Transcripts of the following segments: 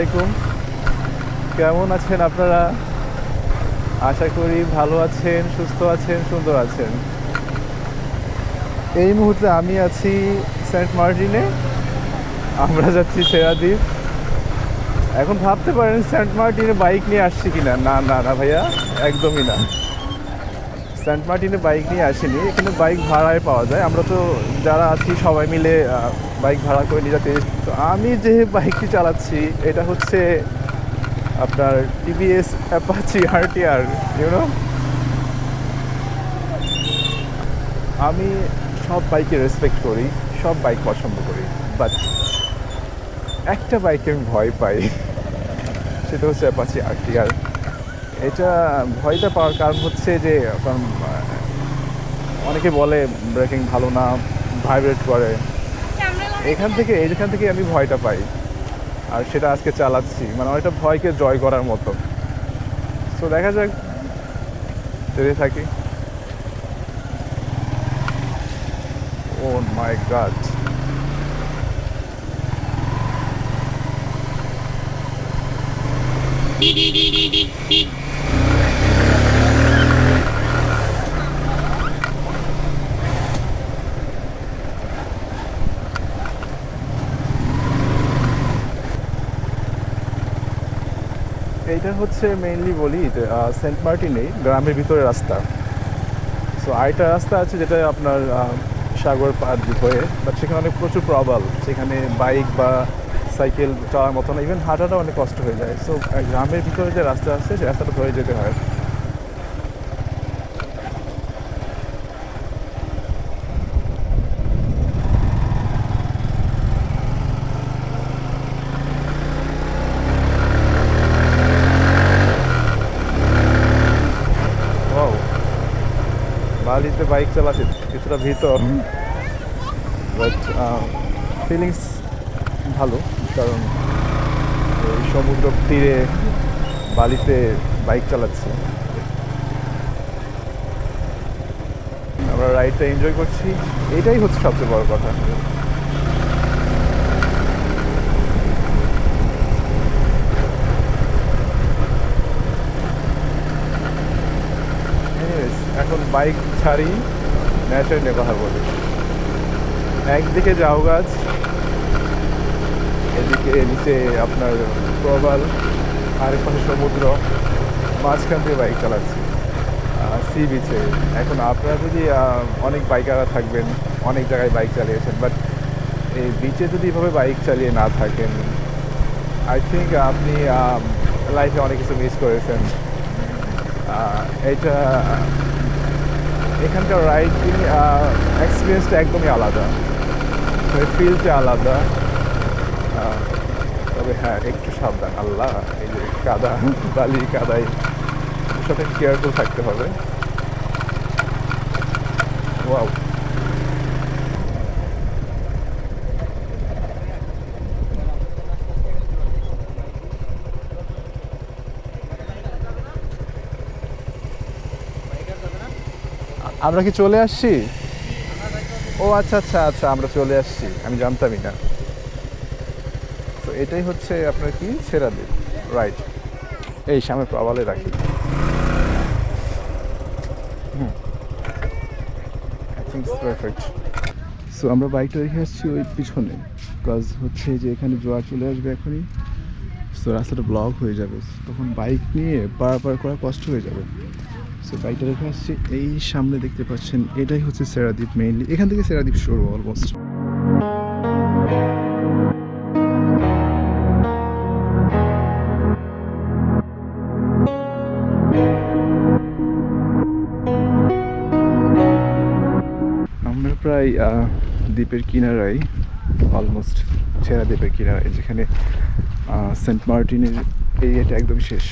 আলাইকুম। কেমন আছেন আপনারা? আশা করি ভালো আছেন, সুস্থ আছেন, সুন্দর আছেন। এই মুহূর্তে আমি আছি সেন্ট মার্টিনে। আমরা যাচ্ছি সেরাদ্বীপ। এখন ভাবতে পারেন সেন্ট মার্টিনে বাইক নিয়ে আসছি কিনা? না না না ভাইয়া, একদমই না। সেন্ট মার্টিনে বাইক নিয়ে আসিনি এখানে বাইক ভাড়ায় পাওয়া যায়। আমরা তো যারা আছি সবাই মিলে বাইক ভাড়া করে নিয়ে যাচ্ছি। তো আমি যে বাইকটি চালাচ্ছি, এটা হচ্ছে আপনার টিভিএস অ্যাপাচি আরটিআর ইউনো আমি সব বাইকে রেসপেক্ট করি, সব বাইক পছন্দ করি বাট একটা বাইকে আমি ভয় পাই, সেটা হচ্ছে অ্যাপাচি আরটিআর এটা ভয়টা পাওয়ার কারণ হচ্ছে যে, কারণ, অনেকে বলে ব্রেকিং ভালো না, ভাইব্রেট করে। এখান থেকে এইখান থেকে আমি ভয়টা পাই, আর সেটা আজকে চালাচ্ছি। মানে অনেকটা ভয়কে জয় করার মতো। তো দেখা যাক যেতে থাকি। Oh my God. এইটা হচ্ছে মেইনলি বলি সেন্ট মার্টিনেই গ্রামের ভিতরে রাস্তা। সো আরেকটা রাস্তা আছে যেটা আপনার সাগর পার হয়ে বাট সেখানে অনেক প্রচুর প্রবল সেখানে বাইক বা সাইকেল চালার মতো না ইভেন হাঁটাটা অনেক কষ্ট হয়ে যায়। সো গ্রামের ভিতরে যে রাস্তা আছে, সে রাস্তাটা ধরে যেতে হয় ও বালিতে বাইক চালাতে কিছুটা ভিতর বাট ফিলিংস ভালো কারণ এই সমুদ্র তীরে বালিতে বাইক চালাচ্ছে। আমরা রাইডটা এনজয় করছি। এটাই হচ্ছে সবচেয়ে বড় কথা Anyways, এখন বাইক ছাড়ি ন্যাচার নিয়ে কথা বলি একদিকে যাও গাছ, এদিকে নিচে আপনার প্রবাল আরেক পাশে সমুদ্র, মাঝখান দিয়ে বাইক চালাচ্ছি। সি বিচে এখন আপনারা যদি অনেক বাইকাররা থাকবেন, অনেক জায়গায় বাইক চালিয়েছেন বাট এই বিচে যদি এভাবে বাইক চালিয়ে না থাকেন আই থিঙ্ক আপনি লাইফে অনেক কিছু মিস করেছেন। এটা এখানকার রাইডিং এক্সপিরিয়েন্সটা একদমই আলাদা। ফিলটা আলাদা। তবে হ্যাঁ একটু সাবধান, আল্লাহ, এই যে কাদা, বালি, কাদাই সাথে কেয়ারফুল থাকতে হবে। ওয়াও আমরা কি চলে আসছি? ও আচ্ছা আচ্ছা আচ্ছা আমরা চলে আসছি। আমি জানতামই না। তো এটাই হচ্ছে আপনার কি? সেরাদ্বীপ রাইট এই সামনে প্রবালে রাখি। পারফেক্ট সো আমরা বাইকটা রেখে আসছি ওই পিছনে। কাজ হচ্ছে যে এখানে জোয়ার চলে আসবে এখনই। সো রাস্তাটা ব্লক হয়ে যাবে। তখন বাইক নিয়ে পারাপার করা কষ্ট হয়ে যাবে। সো বাইকটা রেখে আসছি এই সামনে দেখতে পাচ্ছেন, এটাই হচ্ছে সেরাদ্বীপ মেইনলি এখান থেকে সেরাদ্বীপ শুরু অলমোস্ট আমরা প্রায় দ্বীপের কিনারায় অলমোস্ট ছেঁড়া দ্বীপের কিনারায়, যেখানে সেন্ট মার্টিনের এরিয়াটা একদম শেষ।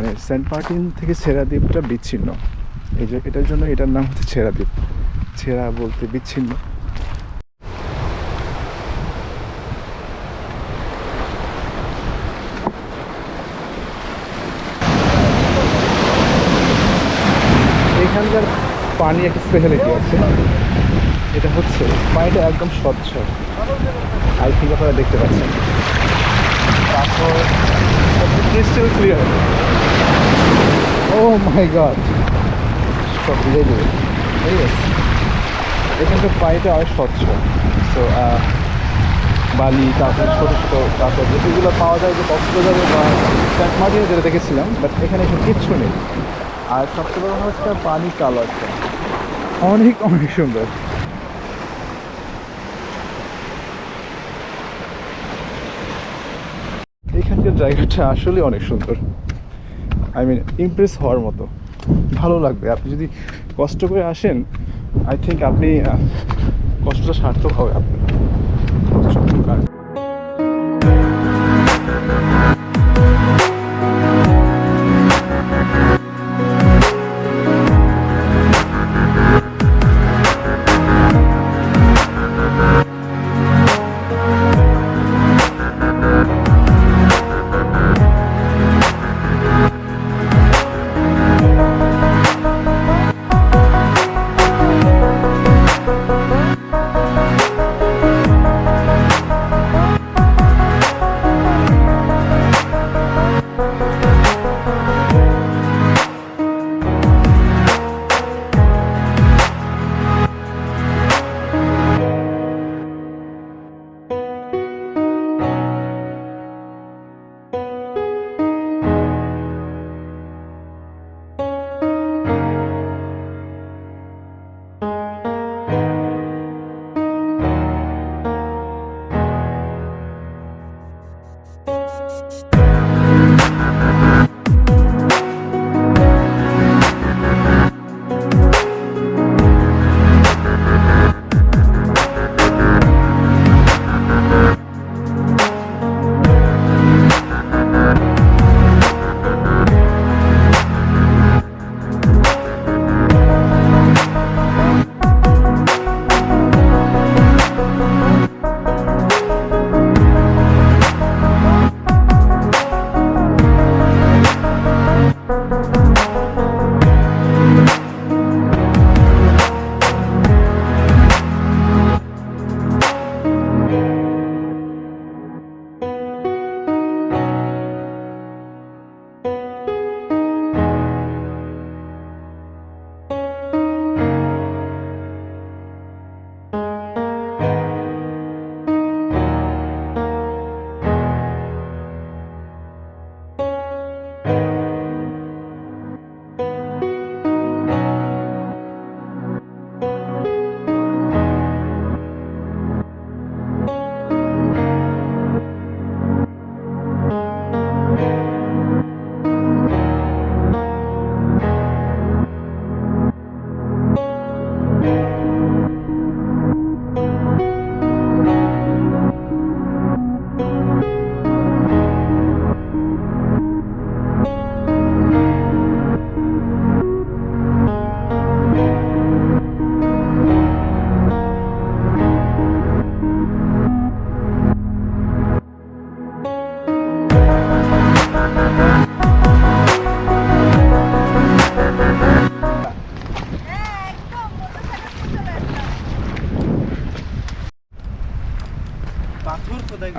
মানে সেন্ট মার্টিন থেকে ছেঁড়া দ্বীপটা বিচ্ছিন্ন। এই যে এটার জন্য এটার নাম হচ্ছে ছেঁড়া দ্বীপ ছেঁড়া বলতে বিচ্ছিন্ন। এখানকার পানি একটা স্পেশালিটি আছে। এটা হচ্ছে পানিটা একদম স্বচ্ছ। আই থিঙ্ক আপনারা দেখতে পাচ্ছেন? তারপর crystal clear oh my god সব ভিজে দেবে ইয়েস এখানকার পানিটা অনেক স্বচ্ছ। সো বালি, তারপর ছোটো ছোটো তারপর যেগুলো পাওয়া যায় যে কক্সবাজারে বা মার্টিনে যেটা দেখেছিলাম বাট এখানে এসব কিচ্ছু নেই। আর সবচেয়ে বড় হচ্ছে পানি কালো একটা। অনেক অনেক সুন্দর এখানকার জায়গাটা আসলে অনেক সুন্দর। আই মিন ইমপ্রেস হওয়ার মতো। ভালো লাগবে। আপনি যদি কষ্ট করে আসেন আই থিঙ্ক আপনি কষ্টটা সার্থক হবে আপনার।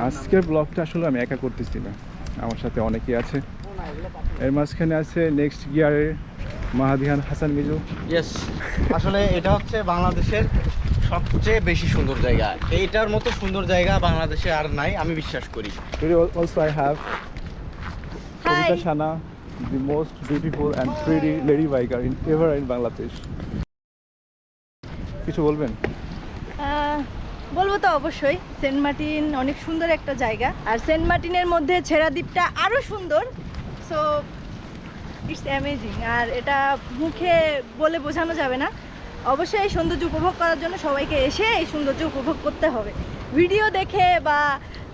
আজকের ব্লগটা আসলে আমি একা করতেছি না। আমার সাথে অনেকেই আছে। এর মাঝখানে আছে নেক্সট গিয়ারের মাহাদিহান হাসান মিজু। ইয়েস আসলে এটা হচ্ছে বাংলাদেশের সবচেয়ে বেশি সুন্দর জায়গা। এইটার মতো সুন্দর জায়গা বাংলাদেশে আর নাই আমি বিশ্বাস করি। Today al- also Kavita Shana, the most beautiful and pretty lady biker in ever in Bangladesh. কিছু বলবেন? বলব তো অবশ্যই সেন্ট মার্টিন অনেক সুন্দর একটা জায়গা। আর সেন্ট মার্টিনের মধ্যে ছেড়া দ্বীপটা আরও সুন্দর। সো ইটস অ্যামেজিং আর এটা মুখে বলে বোঝানো যাবে না। অবশ্যই এই সৌন্দর্য উপভোগ করার জন্য সবাইকে এসে এই সৌন্দর্য উপভোগ করতে হবে। ভিডিও দেখে বা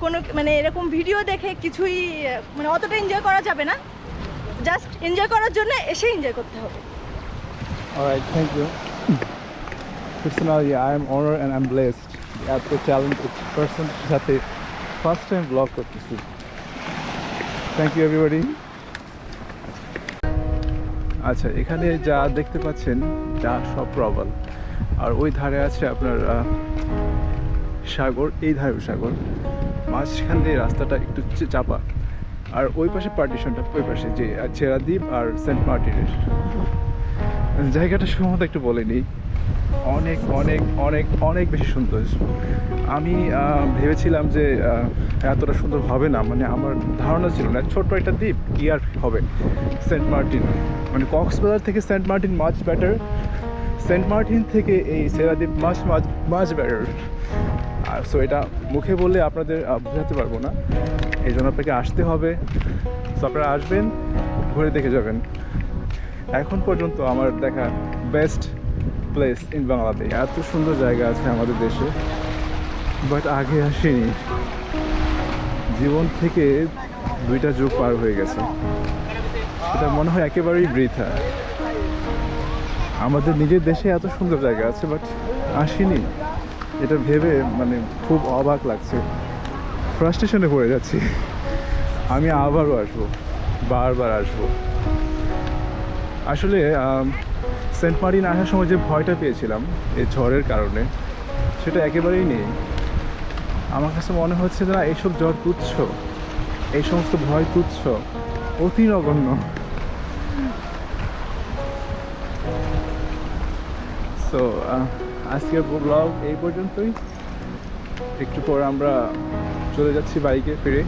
কোনো মানে এরকম ভিডিও দেখে কিছুই মানে অতটা এনজয় করা যাবে না। জাস্ট এনজয় করার জন্য এসে এনজয় করতে হবে। Alright, thank you. Personally, I am honored and I'm blessed. এত talented person সাথে ফার্স্ট টাইম ব্লগ করতেছি। থ্যাংক ইউ এভরিবডি আচ্ছা এখানে যা দেখতে পাচ্ছেন যা সব প্রবল। আর ওই ধারে আছে আপনার সাগর এই ধারেও সাগর। মাঝখান দিয়ে রাস্তাটা একটু চাপা। আর ওই পাশে পার্টিশনটা ওই পাশে যে ছেড়াদ্বীপ আর সেন্ট মার্টিনের জায়গাটা সম্বন্ধে একটু বলে অনেক অনেক অনেক অনেক বেশি সুন্দর। আমি ভেবেছিলাম যে এতটা সুন্দর হবে না। মানে আমার ধারণা ছিল না। ছোট্ট একটা দ্বীপ, কি আর হবে? সেন্ট মার্টিন মানে কক্সবাজার থেকে সেন্ট মার্টিন মাছ বেটার সেন্ট মার্টিন থেকে এই সেরাদ্বীপ মাছ মাছ মাছ বেটার আর সো এটা মুখে বললে আপনাদের বোঝাতে পারব না। এই জন্য আপনাকে আসতে হবে। সো আপনারা আসবেন, ঘুরে দেখে যাবেন। এখন পর্যন্ত আমার দেখা বেস্ট প্লেস ইন বাংলাদেশ এত সুন্দর জায়গা আছে আমাদের দেশে। বাট আগে আসিনি। জীবন থেকে দুইটা যুগ পার হয়ে গেছে। এটা মনে হয় একেবারেই বৃথা। আমাদের নিজের দেশে এত সুন্দর জায়গা আছে বাট আসিনি। এটা ভেবে মানে খুব অবাক লাগছে। ফ্রাস্ট্রেশনে পড়ে যাচ্ছি। আমি আবারও আসব, বারবার আসব। আসলে সেন্ট মার্টিন আসার সময় যে ভয়টা পেয়েছিলাম, এই ঝড়ের কারণে, সেটা একেবারেই নেই। আমার কাছে মনে হচ্ছে যে না, এইসব জ্বর তুচ্ছ। এই সমস্ত ভয় তুচ্ছ। অতি নগণ্য। সো আজকের ব্লগ এই পর্যন্তই। একটু পর আমরা চলে যাচ্ছি বাইকে ফিরে।